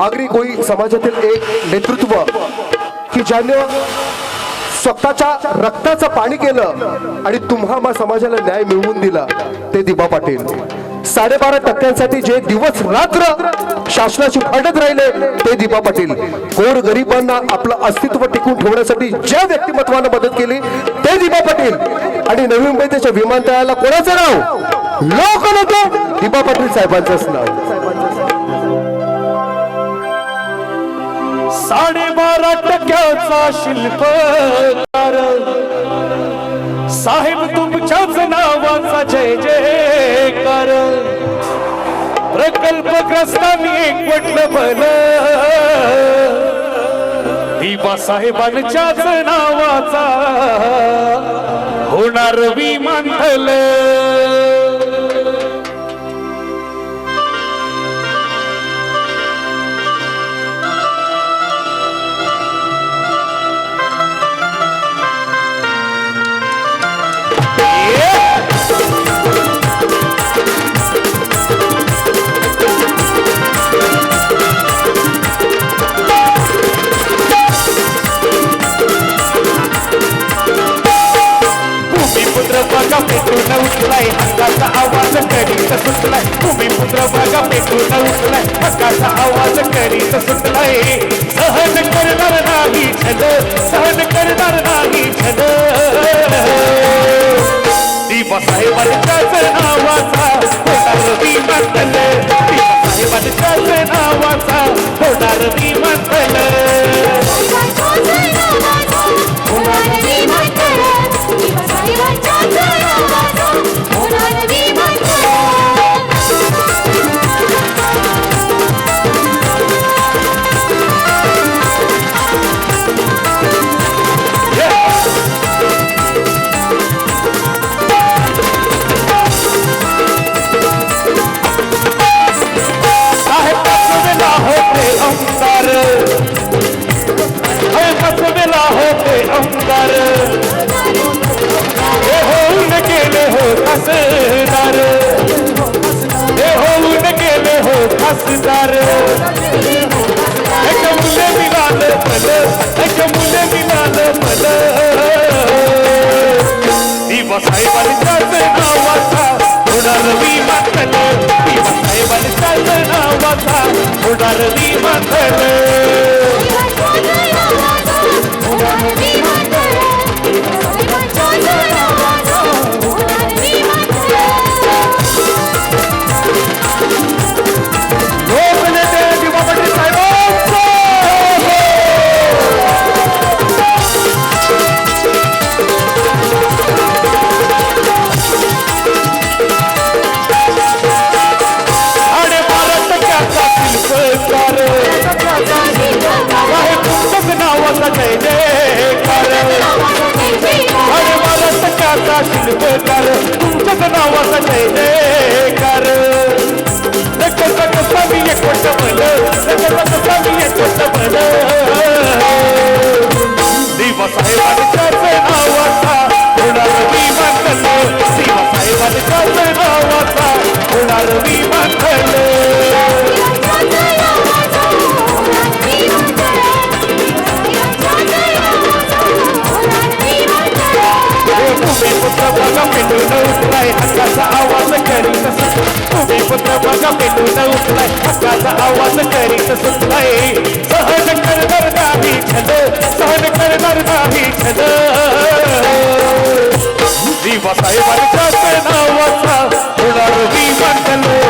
आगरी कोळी समाजातील एक नेतृत्व की ज्याने स्वतःच्या रक्ताचं पाणी केलं आणि तुम्हामा समाजाला न्याय मिळवून दिला ते दिबा पाटील. साडेबारा टक्क्यांसाठी जे दिवस रात्र शासनाशी भांडत राहिले ते दिबा पाटील. गोर गरिबांना आपलं अस्तित्व टिकून ठेवण्यासाठी ज्या व्यक्तिमत्वानं मदत केली ते दिबा पाटील. आणि नवी मुंबईच्या विमानतळाला कोणाचं नाव? लोक नव्हतं दिबा पाटील साहेबांचंच नाव. साडेबारा टक्क्याचा शिल्पकार साहेब तुमच्याच नावाचा जय जयकार प्रकल्पग्रस्तांनी एक म्हटलं भल दिबा साहेबांच्याच नावाचा होणार विमानतल सुटलाय भूमिपुत्र बघा पेटून उठलाय हक्काचा आवाज करीत सुटलाय. सहन करणार नाही छल सहन करणार नाही छल. दिवसाहेबांच्या नावाचा होणार विमानतल हो खासदार एक मुले मिळाल भल एक मुले. मिळाल भल दिवसाहेबांच्याच नावाचा होणार विमानतल दिवसाहेबांच्याच नावाचा होणार विमानतल लोकनेते टक्क्याचा शिल्पकार तुमच्याच नावाचा जय जयकार नकसा कसा मी एक वर्ष भल नकसा कसा एक वर्ष तुम्ही पुत्र बघा पेटून उठलाय हक्काचा आवाज करीत तुम्ही पुत्र बघा पेटून उठलाय हक्काचा आवाज करीत सुटलाय सहन करणार नाही छल सहन करणार नाही छल दिवासाहेबांच्याच नावाचा होणार विमानतल